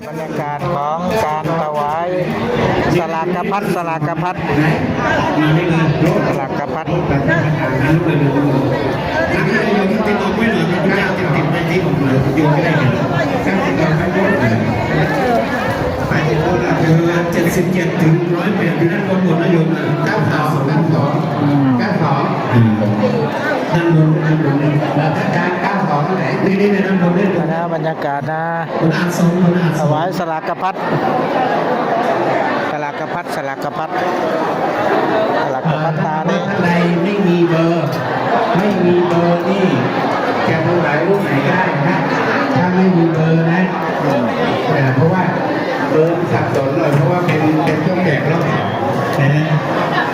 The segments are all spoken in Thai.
บรรยากาศของการถวายสลากพัดสลากพัดสลากพัดติดออกไว้หน่อยพระเจ้าติดติดไว้ที่ผมเลยโยนไม่ได้เลยตั้งติดออกไว้หมดเลยไปที่โคราชเรือเจ็ดสิบเจ็ดถึงร้อยแปดอยู่ด้านบนหมดนะโยมนะเก้าสองเก้าสองเก้าสองด้านบนด้านบนอาจารย์เก้าสองที่ไหนนี่นี่ในด้านบนนี่นะบ รรยากาศนะถวายสลากพัดสลากพัดสลากพัดสลากพัดตานี่ในไม่มีเบอร์ ไม่มีเบอร์นี่จะดูหลายรูปไหนได้นะถ้าไม่มีเบอร์นะแต่เพราะว่าเบอร์สับสนเลยเพราะว่าเป็นเป็นเครื่องแบบแล้วนะ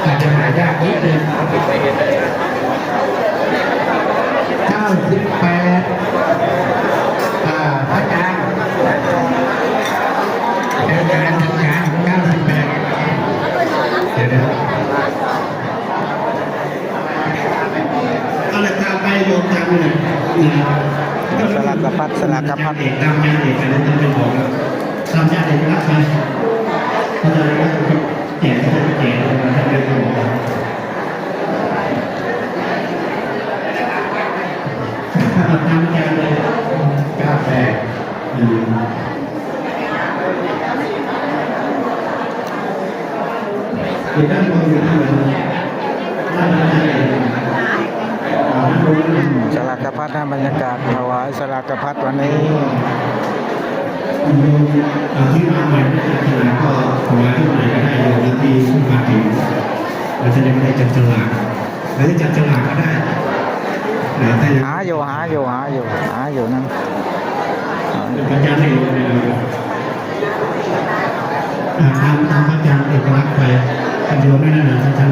อาจจะหายากนิดนึงเก้าสิบแปดอ่าพระอาจารย์อาจารย์อาจารย์เก้าสิบแปดเดี๋ยวนะ อะไรตามไป โยมตามเลยสลากพัดสลากพัดเด็กตามไปเด็กอะไรต้องไปบอกตามญาติเด็กรักไปเขาจะรักแก่เขาจะแก่เขาจะเป็นบอกตามใจเลยกาแฟอืมอยู่ด้านบนอยู่ด้านบนด้านบนด้านบน สลากพัดนะบรรยากาศถวายสลากพัดวันนี้ที่มาใหม่ไม่จับฉลาอที่ไหนก็ได้โยมที่ขึ้นมาถึงเราจะได้ไม่ได้จับฉลากหรือจับฉลากก็ได้นะถ้ายังหาอยู่หาอยู่หาอยู่หาอยู่นั่นเป็นพระอาจารย์เองทำทำพระอาจารย์เอกลักษณ์ไปท่านโยมไม่นั่นนะท่าน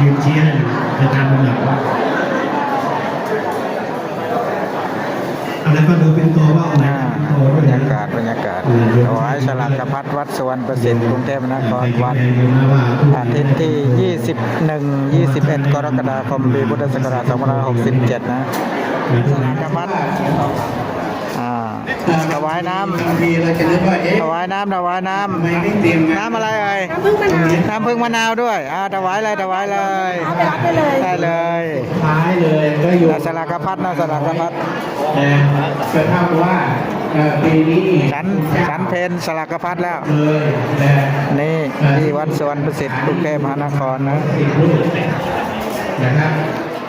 ยืนชี้ให้ไปตามลำดับ อะไรก็ดูเป็นตัวว่าอะไรอ่าเป็นตัวบด้รวยรนะยากาศบรรยากาศถวายสลากพัดวัดสวรรณประสิทธิ์กรุงเทพมหานครวันอาทิตย์ที่ 21 21 กรกฎาคมปีพุทธศักราช2567 นะสลากพัดอ่าถวายน้ำมีอะไรจะนึกว่าเอ๊ะถวายน้ำถวายน้ทำไมไม่เตรียมำน้ำอะไรเอ่ยน้ำพึ่งมะนาวด้วยอ่าถวายเลยถวายเลยเอาไปรับได้เลยได้เลยท้ายเลยก็อยู่สลากพัดนะสลากพัด นะก็เท่ากับว่าเอ่อปีนี้ฉันฉันเพนสลากพัดแล้วเลยนะนี่ที่วัดสวรรณประสิทธิ์กรุงเทพมหานครนะสิบลูกนะครับ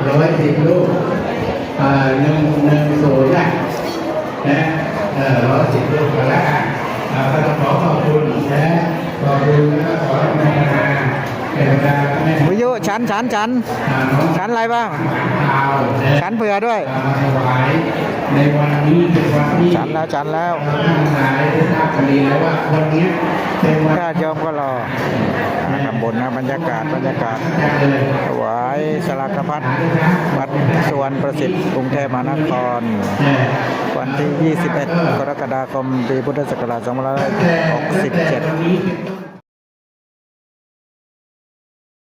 ร้อยสิบลูกเอ่อหนึ่งหนึ่งศูนย์นะนะเอ่อร้อยสิบลูกก็แล้วกันเอ่อก็ต้องขอขอบคุณนะขอบคุณและขออนุโมทนาเป็นการแม่วิทยุฉันฉันฉันอ่าน้องฉันอะไรบ้างข่าวนะฉันเผื่อด้วยมาถวายในวันนี้เป็นวันที่ฉันแล้วฉันแล้วเราทั้งหลายได้ทราบกันดีแล้วว่าวันนี้เป็นวันญาติโยมก็รอทำบุญนะบรรยากาศบรรยากาศเลยถวายสลากพัดวัดสวรรณประสิทธิ์กรุงเทพมหานคร วันที่ 21 กรกฎาคมปีพุทธศักราชแต่วันนี้เป็น2567